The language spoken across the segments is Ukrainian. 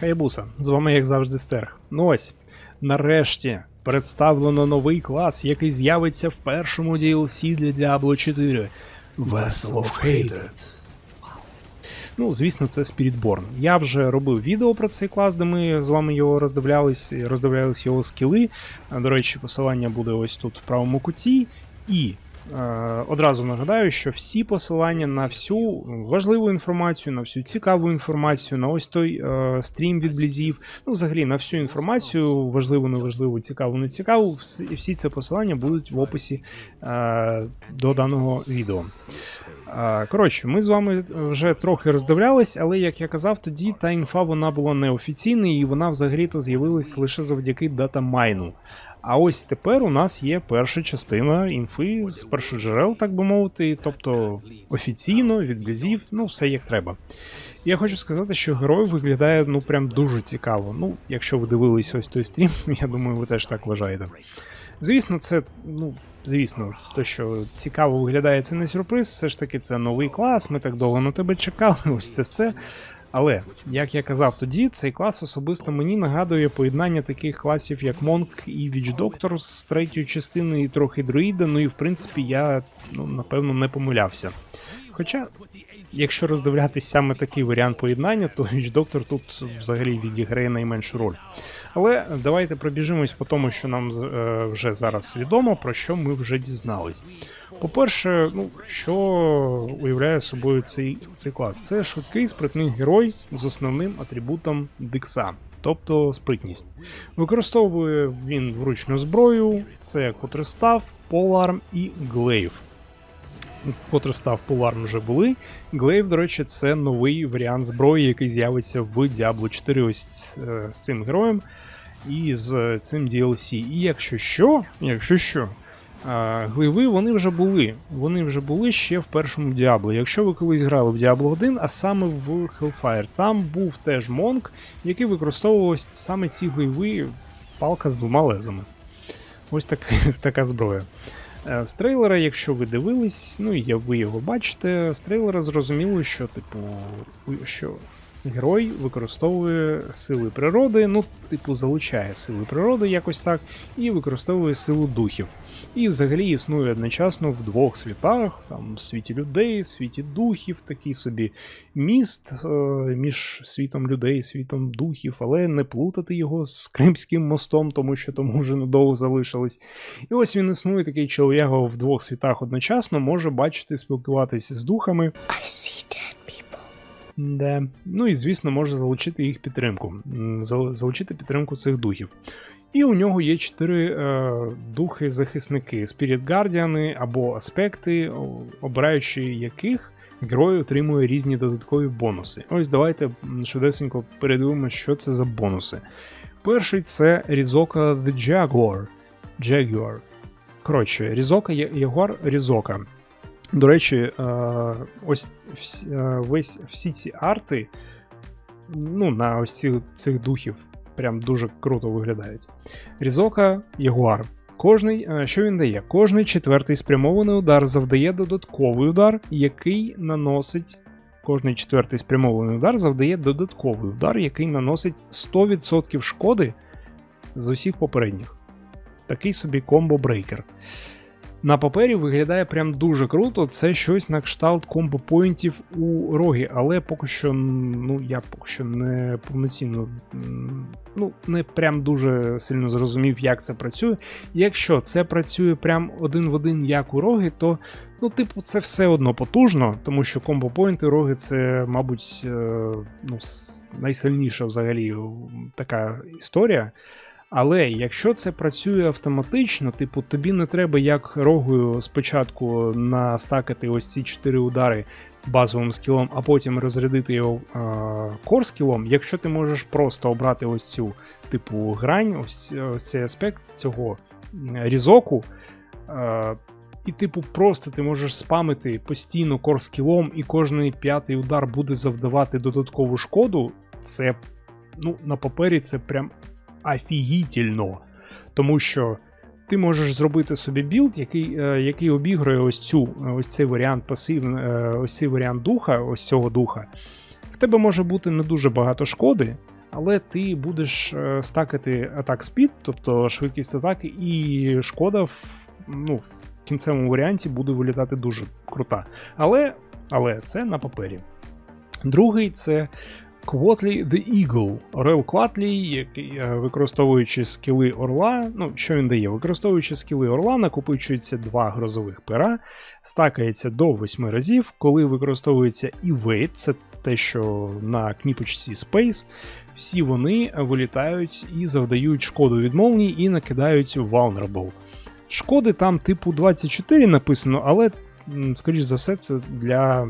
Хаябуса, з вами як завжди стерг. Ну ось, нарешті представлено новий клас, який з'явиться в першому DLC для Diablo 4 Vessel of Hated. Ну, звісно, це Spiritborn. Я вже робив відео про цей клас, де ми з вами його роздивлялись, роздивлялись його скіли. До речі, посилання буде ось тут в правому куті. І одразу нагадаю, що всі посилання на всю важливу інформацію, на всю цікаву інформацію, на ось той е, стрім від блізів, ну, взагалі на всю інформацію, важливу, неважливу, цікаву, не цікаву, всі, всі ці посилання будуть в описі е, до даного відео. Коротше, ми з вами вже трохи роздивлялись, але як я казав, тоді та інфа вона була неофіційною і вона взагалі-то з'явилась лише завдяки датамайну. А ось тепер у нас є перша частина інфи з першоджерел, так би мовити, тобто офіційно, від близів, ну все як треба. Я хочу сказати, що герой виглядає ну прям дуже цікаво. Ну, якщо ви дивились ось той стрім, я думаю, ви теж так вважаєте. Звісно, це, ну, звісно, те, що цікаво виглядає, це не сюрприз, все ж таки це новий клас, ми так довго на тебе чекали, ось це все. Але, як я казав тоді, цей клас особисто мені нагадує поєднання таких класів, як Монк і Віч Доктор з третьої частини і трохи друїда, ну і в принципі я ну, напевно не помилявся. Хоча, якщо роздивлятись саме такий варіант поєднання, то Доктор тут взагалі відіграє найменшу роль. Але давайте пробіжимось по тому, що нам е, вже зараз відомо, про що ми вже дізнались. По-перше, ну що уявляє собою цей, цей клас? Це швидкий спритний герой з основним атрибутом дикса, тобто спритність. Використовує він вручну зброю, це котрестав, поларм і глейв. Котрестав, поларм вже були. Глейв, до речі, це новий варіант зброї, який з'явиться в Diablo 4 ось е, з цим героєм і з цим DLC. І якщо що, якщо що, а, Гливи вони вже були. Вони вже були ще в першому Діабло. Якщо ви колись грали в Diablo 1, а саме в Hellfire, там був теж Монк, який використовував саме ці гливи, палка з двома лезами. Ось так, така зброя. Е, З трейлера, якщо ви дивились, ну і ви його бачите, з трейлера зрозуміло, що, типу, що герой використовує сили природи, ну, типу, залучає сили природи якось так, і використовує силу духів. І взагалі існує одночасно в двох світах, там в світі людей, світі духів, такий собі міст е, між світом людей світом духів, але не плутати його з Кримським мостом, тому що тому вже недовго залишилось. І ось він існує такий чолов'яга в двох світах одночасно, може бачити, спілкуватися з духами. I see. Да. Ну і звісно, може залучити їх підтримку, залучити підтримку цих духів. І у нього є чотири е, духи-захисники: Guardian або аспекти, обираючи яких герой отримує різні додаткові бонуси. Ось давайте швидесенько передивимося, що це за бонуси. Перший це Різока the Jaguar. Jaguar. Коротше, Різока Ягуар Різока. До речі, е, ось е, весь всі ці арти, ну, на ось цих, цих духів, прям дуже круто виглядають. Різока Ягуар. Кожний, е, що він дає? Кожний четвертий спрямований удар завдає додатковий удар, який наносить. Кожний четвертий спрямований удар завдає додатковий удар, який наносить 100% шкоди з усіх попередніх. Такий собі комбо-брейкер. На папері виглядає прям дуже круто. Це щось на кшталт комбо-поінтів у рогі, але поки що, ну я поки що не повноцінно, ну не прям дуже сильно зрозумів, як це працює. Якщо це працює прям один в один, як у роги, то ну, типу, це все одно потужно, тому що комбо-поінти роги це, мабуть, е, ну, найсильніша взагалі така історія. Але якщо це працює автоматично, типу, тобі не треба як рогою спочатку настакати ось ці 4 удари базовим скілом, а потім розрядити його е, кор скілом, якщо ти можеш просто обрати ось цю типу грань, ось, ось цей аспект цього різоку. Е, і, типу, просто ти можеш спамити постійно кор скілом, і кожний п'ятий удар буде завдавати додаткову шкоду. Це ну, на папері це прям офігітельно. Тому що ти можеш зробити собі білд, який, е, який обігрує ось цю ось цей варіант пасив, е, ось цей варіант духа, ось цього духа. В тебе може бути не дуже багато шкоди, але ти будеш е, стакати атак спід, тобто швидкість атаки, і шкода в, ну, в кінцевому варіанті буде вилітати дуже крута. Але, але це на папері. Другий це Quatley the Eagle. Орел Кватлі, який, е, використовуючи скіли орла, ну що він дає? Використовуючи скіли орла, накопичується два грозових пера, стакається до 8 разів. Коли використовується Evade, це те, що на кніпочці Space, всі вони вилітають і завдають шкоду відмовній і накидають Vulnerable. Шкоди там типу 24 написано, але, скоріш за все, це для,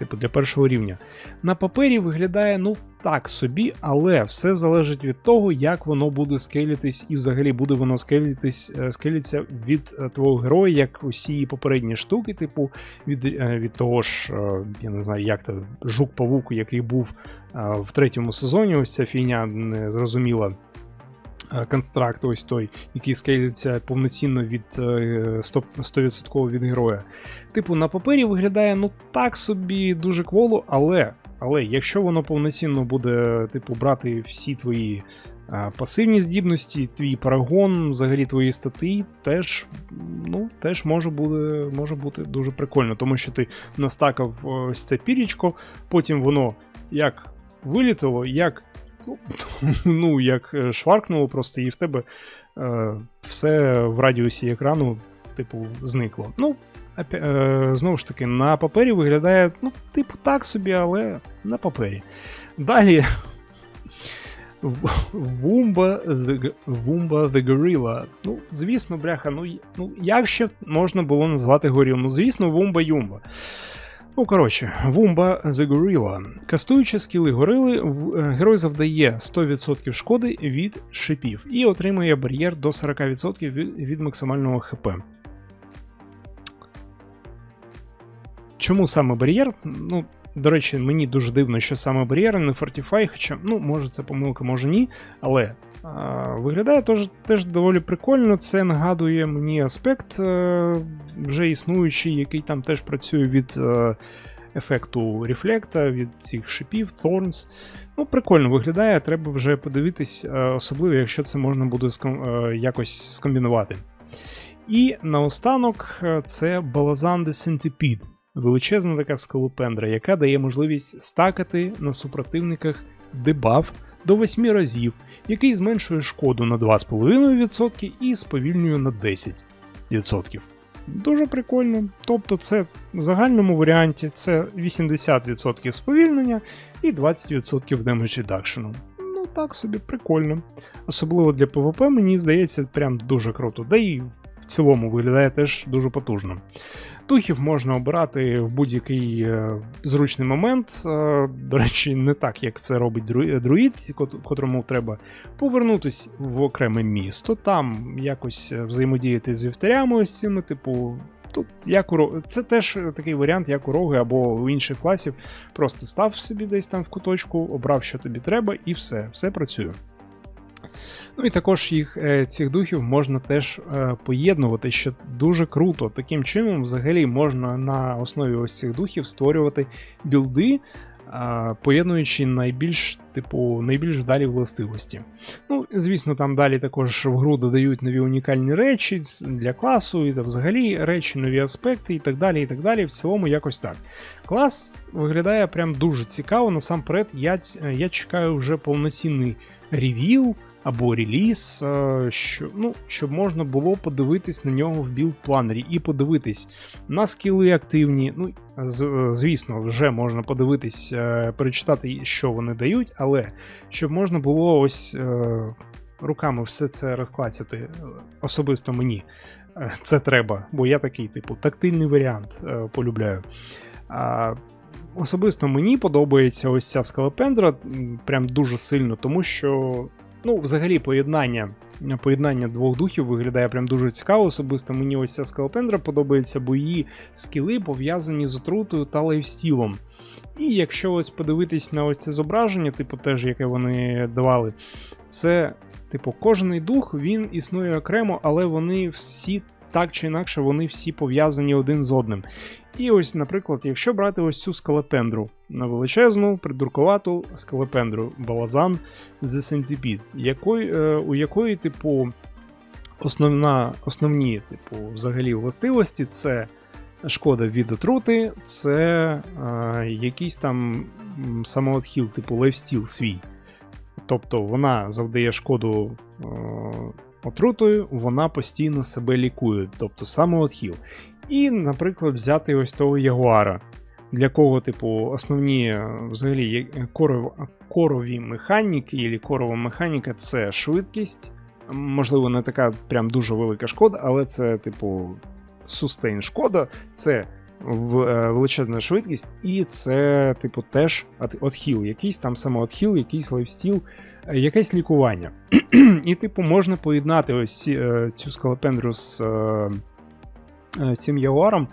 типу, для першого рівня. На папері виглядає ну так собі, але все залежить від того, як воно буде скейлитись, і взагалі буде воно скейлитись, е, скейлиться від е, твого героя, як усі попередні штуки, типу від, е, від того ж, я не знаю, як то жук-павук, який був в третьому сезоні. Ось ця фігня незрозуміла. е, Констракт, ось той, який скейлиться повноцінно від е, 100%, 100% від героя. Типу, на папері виглядає ну так собі дуже кволо, але, але якщо воно повноцінно буде, типу, брати всі твої а, пасивні здібності, твій парагон, взагалі твої стати, теж, ну, теж може, буде, може бути дуже прикольно, тому що ти настакав ось це пірічко, потім воно як вилітало, як. ну, як е, шваркнуло просто, і в тебе е, все в радіусі екрану, типу, зникло. Ну, е, знову ж таки, на папері виглядає, ну, типу, так собі, але на папері. Далі. Вумба the, Вумба the Gorilla. Ну, звісно, бляха, ну, ну як ще можна було назвати горіл? Ну, звісно, Вумба Юмба. Ну, коротше, Вумба the Gorilla. Кастуючи скіли горили, е, герой завдає 100% шкоди від шипів і отримує бар'єр до 40% від, від максимального ХП. Чому саме бар'єр? Ну, до речі, мені дуже дивно, що саме бар'єр, а не Fortify, хоча, ну, може це помилка, може ні. Але а, виглядає теж, теж доволі прикольно. Це нагадує мені аспект е, вже існуючий, який там теж працює від е, ефекту рефлекта, від цих шипів, Thorns. Ну, прикольно виглядає, треба вже подивитись, е, особливо, якщо це можна буде ском- е, якось скомбінувати. І наостанок це Balazan the Centipede. Величезна така скалопендра, яка дає можливість стакати на супротивниках дебаф до 8 разів, який зменшує шкоду на 2,5% і сповільнює на 10%. Дуже прикольно. Тобто, це в загальному варіанті це 80% сповільнення і 20% damage reduction. Ну, так собі прикольно. Особливо для PvP, мені здається, прям дуже круто. Да і в цілому виглядає теж дуже потужно. Духів можна обирати в будь-який е, зручний момент. Е, до речі, не так, як це робить друїд, котрому треба повернутись в окреме місто, там якось е, взаємодіяти з вівтарями ось цими, типу. Тут як у це теж такий варіант, як у роги або у інших класів. Просто став собі десь там в куточку, обрав, що тобі треба, і все, все працює. Ну і також їх е, цих духів можна теж е, поєднувати, що дуже круто. Таким чином, взагалі, можна на основі ось цих духів створювати білди, е, поєднуючи найбільш, типу, найбільш вдалі властивості. Ну, звісно, там далі також в гру додають нові унікальні речі для класу, і та взагалі речі, нові аспекти і так далі. і так далі. В цілому якось так. Клас виглядає прям дуже цікаво. Насамперед, я, я чекаю вже повноцінний ревіл або реліз, е, що, ну, щоб можна було подивитись на нього в білд-планері і подивитись на скіли активні. Ну, е, звісно, вже можна подивитись, е, перечитати, що вони дають, але щоб можна було ось руками все це розклацяти особисто мені. Це треба, бо я такий, типу, тактильний варіант полюбляю. Особисто мені подобається ось ця скалопендра прям дуже сильно, тому що Ну, взагалі, поєднання, поєднання двох духів виглядає прям дуже цікаво. Особисто мені ось ця скалопендра подобається, бо її скіли пов'язані з отрутою та лайфстілом. І якщо ось подивитись на ось це зображення, типу теж, яке вони давали, це, типу, кожний дух він існує окремо, але вони всі так чи інакше вони всі пов'язані один з одним. І ось, наприклад, якщо брати ось цю скалопендру, на величезну, придуркувату скалепендру Балазан The Centipede, якої, е, у якої, типу, основна, основні, типу, взагалі властивості це шкода від отрути, це е, якийсь там самоотхіл, типу лайфстіл свій. Тобто вона завдає шкоду е, отрутою, вона постійно себе лікує, тобто самоотхіл. І, наприклад, взяти ось того ягуара, для кого, типу, основні е, взагалі є- коров, корові механіки, і корова механіка це швидкість. Можливо, не така прям дуже велика шкода, але це, типу, сустейн шкода, це е, величезна швидкість, і це, типу, теж отхіл, якийсь там самоотхіл, якийсь лайфстіл, е, якесь лікування. і, типу, можна поєднати ось е, цю скалопендру з е, е, цим ягуаром.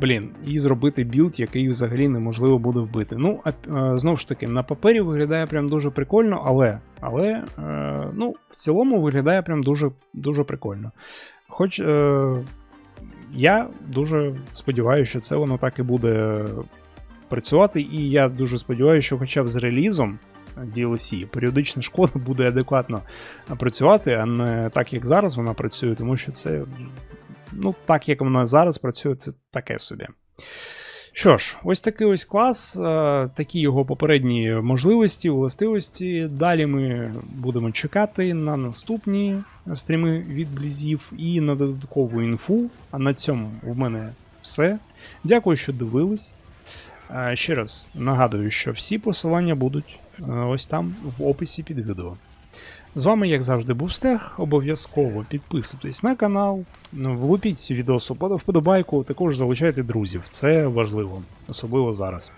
Блін, і зробити білд, який взагалі неможливо буде вбити. Ну, а, знову ж таки, на папері виглядає прям дуже прикольно, але, але е, ну, в цілому виглядає прям дуже, дуже прикольно. Хоч е, я дуже сподіваюся, що це воно так і буде працювати, і я дуже сподіваюся, що хоча б з релізом DLC періодична шкода буде адекватно працювати, а не так, як зараз вона працює, тому що це, ну, так як вона зараз працює, це таке собі. Що ж, ось такий ось клас, е, такі його попередні можливості, властивості. Далі ми будемо чекати на наступні стріми від блізів і на додаткову інфу. А на цьому в мене все. Дякую, що дивились. Е, Ще раз нагадую, що всі посилання будуть е, ось там в описі під відео. З вами, як завжди, був Стег. Обов'язково підписуйтесь на канал, влупіть відео под вподобайку, також залучайте друзів. Це важливо, особливо зараз.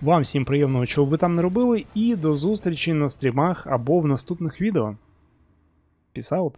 Вам всім приємного, чого ви там не робили, і до зустрічі на стрімах або в наступних відео. Peace out!